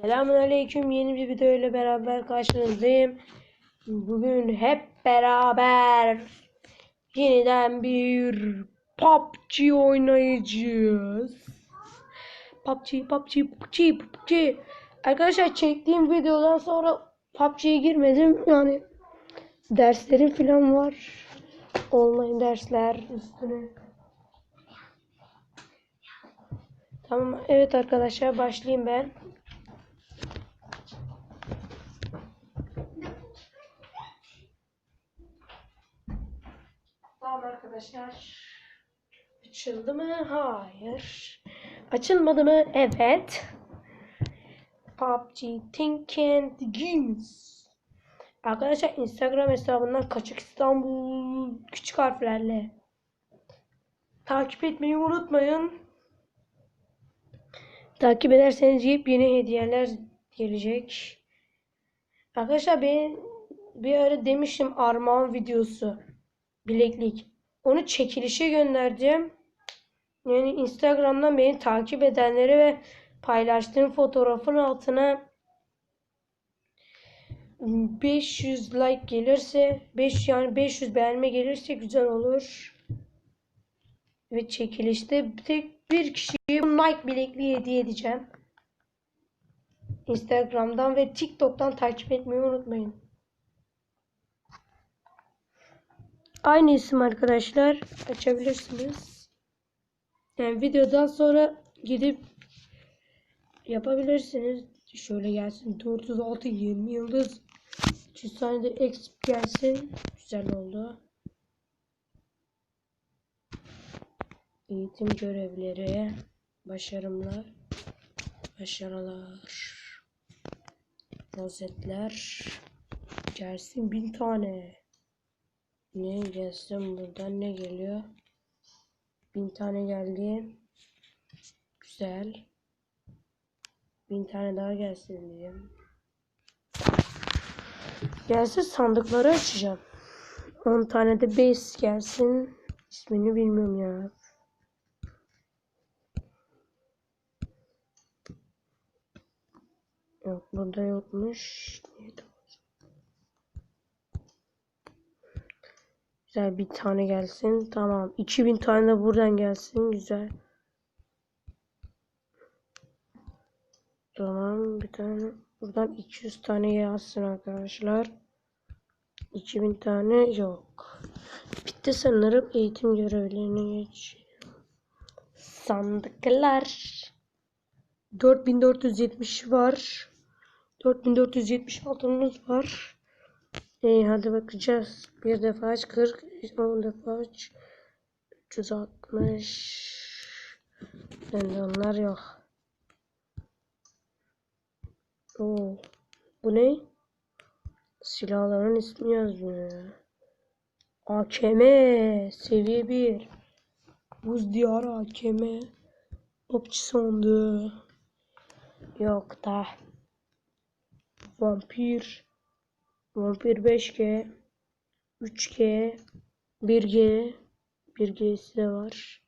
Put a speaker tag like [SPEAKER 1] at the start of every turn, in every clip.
[SPEAKER 1] Selamünaleyküm. Yeni bir video ile beraber karşınızdayım. Bugün hep beraber yeniden bir PUBG oynayacağız. PUBG, PUBG, PUBG, PUBG. Arkadaşlar çektiğim videodan sonra PUBG'ye girmedim. Yani derslerim falan var. Online dersler üstüne. Tamam evet arkadaşlar başlayayım ben. Tamam arkadaşlar. Açıldı mı? Hayır. Açılmadı mı? Evet. PUBG Think and Games. Arkadaşlar Instagram hesabından Kaçık İstanbul küçük harflerle takip etmeyi unutmayın. Takip ederseniz yepyeni hediyeler gelecek. Arkadaşlar ben bir ara demiştim armağan videosu bileklik. Onu çekilişe göndereceğim. Yani Instagram'dan beni takip edenleri ve paylaştığım fotoğrafın altına 500 like gelirse 5 yani 500 beğenme gelirse güzel olur. Ve çekilişte tek bir kişiye bu Nike bilekliği hediye edeceğim. Instagram'dan ve TikTok'tan takip etmeyi unutmayın. Aynı isim arkadaşlar. Açabilirsiniz. Yani videodan sonra gidip yapabilirsiniz. Şöyle gelsin. 406 20 yıldız. 300 tane de exp gelsin. Güzel oldu. Eğitim görevleri. Başarımlar. Başarılar. Rozetler. Gelsin bin tane. Ne gelsin buradan ne geliyor? Bin tane geldi. Güzel. Bin tane daha gelsin diyeyim. Gelsin sandıkları açacağım. 10 tane de base gelsin. İsmini bilmiyorum ya. Yok burada yokmuş. Güzel bir tane gelsin. Tamam. 2000 tane de buradan gelsin. Güzel. Tamam. Bir tane buradan 200 tane gelsin arkadaşlar. 2000 tane yok. Bitti sanırım. Eğitim görevlerine geç. Sandıklar. 4470 var. 4470 altınımız var. İyi hadi bakacağız. Bir defa aç 40, 10 defa aç 360. Bende onlar yok. Oo. Bu ne? Silahların ismi yazmıyor. AKM seviye 1. Buz diyarı AKM. Topçu sandığı. Yok da. Vampir. Vampir 5G. 3G. 1G. 1G'si de var.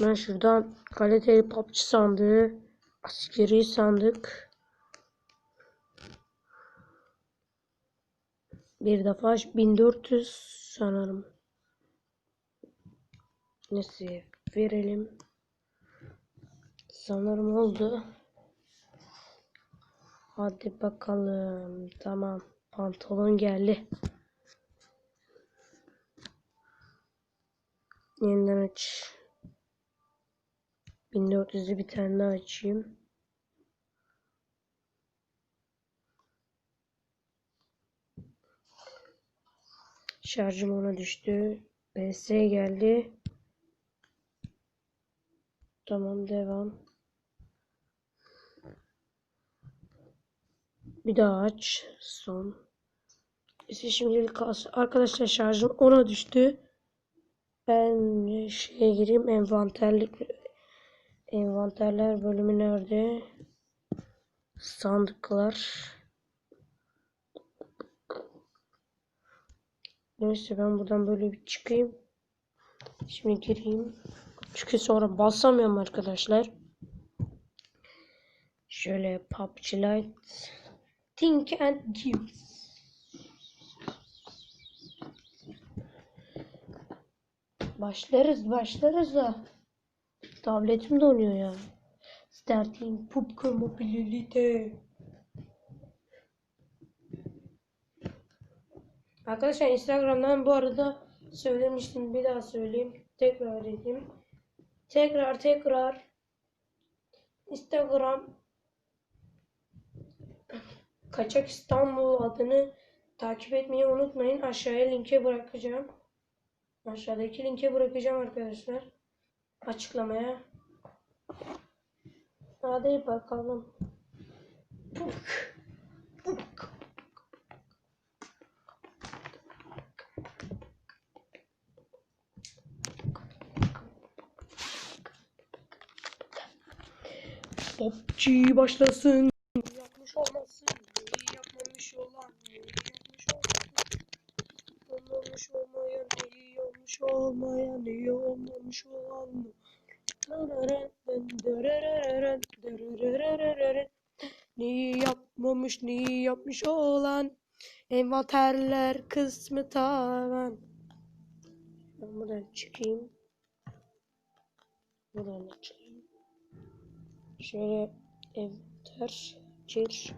[SPEAKER 1] Ben şuradan kaliteli PUBG sandığı. Askeri sandık. Bir defa 1400 sanırım. Neyse verelim. Sanırım oldu. Hadi bakalım. Tamam. Pantolon geldi. Yeniden aç. 1400'ü bir tane daha açayım. Şarjım ona düştü. BS geldi. Tamam devam. Bir daha aç. Son. İşte şimdilik kalsın. Arkadaşlar şarjım ona düştü. Ben şeye gireyim. Envanterlik envanterler bölümü nerede? Sandıklar. Neyse ben buradan böyle bir çıkayım. Şimdi gireyim. Çünkü sonra basamıyorum arkadaşlar. Şöyle PUBG Lite. Think and Give. Başlarız başlarız da. Tabletim donuyor ya. Starting PUBG Mobility. Arkadaşlar Instagram'dan bu arada söylemiştim bir daha söyleyeyim. Tekrar edeyim. Tekrar tekrar Instagram Kaçak İstanbul adını takip etmeyi unutmayın. Aşağıya linke bırakacağım. Aşağıdaki linke bırakacağım arkadaşlar. Açıklamaya. Hadi bakalım. Puk. Puk. PUBG başlasın. Yapmış olmasın. Neyi yapmamış olan. Neyi yapmış olmasın. Olmamış olmayan. Neyi olmuş olmayan. Neyi olmamış olan. Neyi yapmamış, neyi yapmış olan envanterler kısmı tavan. Ben buradan çıkayım. Buradan da çıkayım. Şöyle envanter gir.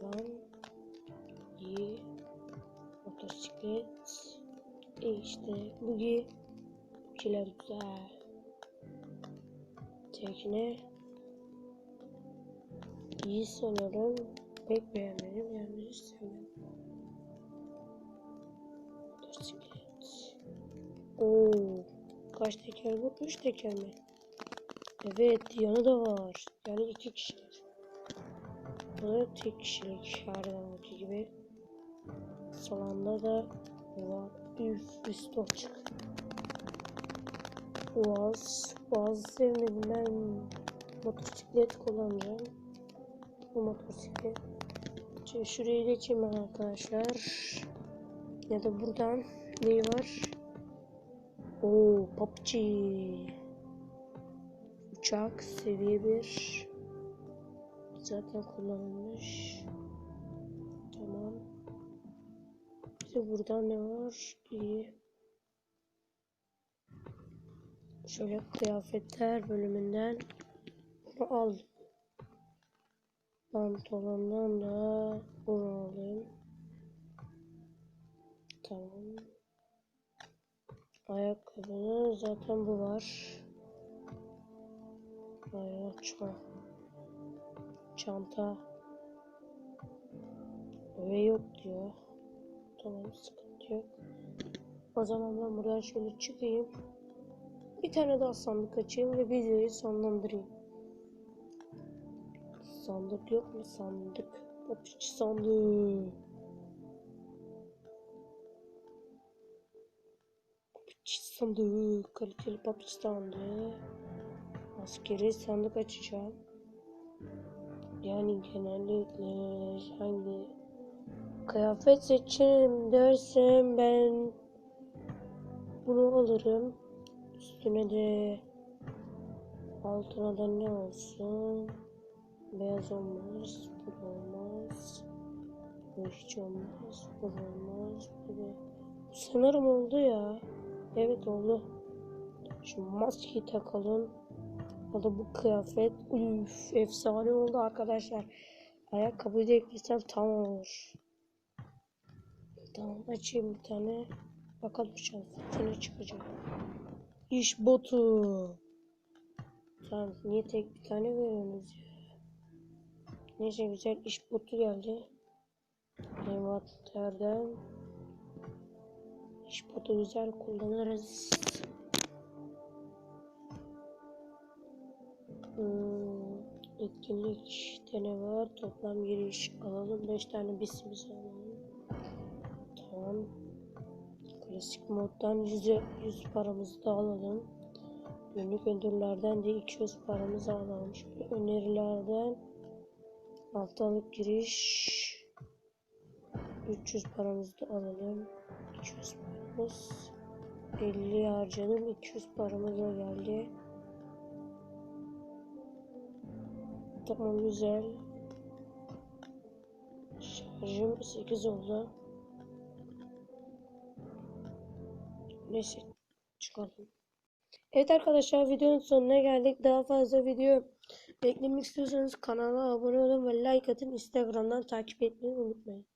[SPEAKER 1] Van motosiklet e işte bugi güzel. Tekne. İyi sanırım. Pek beğenmedim yani hiç sevmedim. Oo, kaç teker bu? Üç teker mi? Evet yanı da var. Yani iki kişilik bu da tek kişilik her Salonda da var. Üf üst açık. Boğaz. Boğaz sevmedim ben motosiklet kullanacağım. Bu motosiklet. Şimdi şuraya geçeyim ben arkadaşlar. Ya da buradan ne var? Oo PUBG. Uçak seviye 1. Zaten kullanılmış. Tamam. İşte burada ne var? İyi. Şöyle kıyafetler bölümünden bunu aldım. Pantolondan da bunu alayım. Tamam. Ayakkabı zaten bu var. Ayakkabı. Çanta. Ve yok diyor. Tamam sıkıntı yok. O zaman ben buradan şöyle çıkayım. Bir tane daha sandık açayım ve videoyu sonlandırayım. Sandık yok mu sandık? Papiç sandık. Papiç sandık. Kaliteli papiç sandığı. Askeri sandık açacağım. Yani genellikle hangi kıyafet seçerim dersem ben bunu alırım. Üstüne de altına da ne olsun? Beyaz olmaz, bu olmaz. Bu hiç olmaz, bu olmaz, bu. Sanırım oldu ya. Evet oldu. Şu maskeyi takalım. Ya da bu kıyafet. Üf, efsane oldu arkadaşlar. Ayakkabıyı da eklesem tam olur. Tamam açayım bir tane. Bakalım şanslı ne çıkacak. İş botu. Tamam niye tek bir tane veriyorsunuz ya? Neyse güzel iş botu geldi. Envanterden. İş botu güzel kullanırız. Hmm, etkinlik ne var? Toplam giriş alalım. 5 tane bisimiz alalım. Tamam. Klasik moddan 100, 100 paramızı da alalım. Günlük ödüllerden de 200 paramızı alalım. Şöyle önerilerden haftalık giriş 300 paramızı da alalım. 200 paramız. 50 harcadım. 200 paramız da geldi. Tamam güzel. Şarjım 8 oldu. Neyse çıkalım. Evet arkadaşlar videonun sonuna geldik. Daha fazla video beklemek istiyorsanız kanala abone olun ve like atın. Instagram'dan takip etmeyi unutmayın.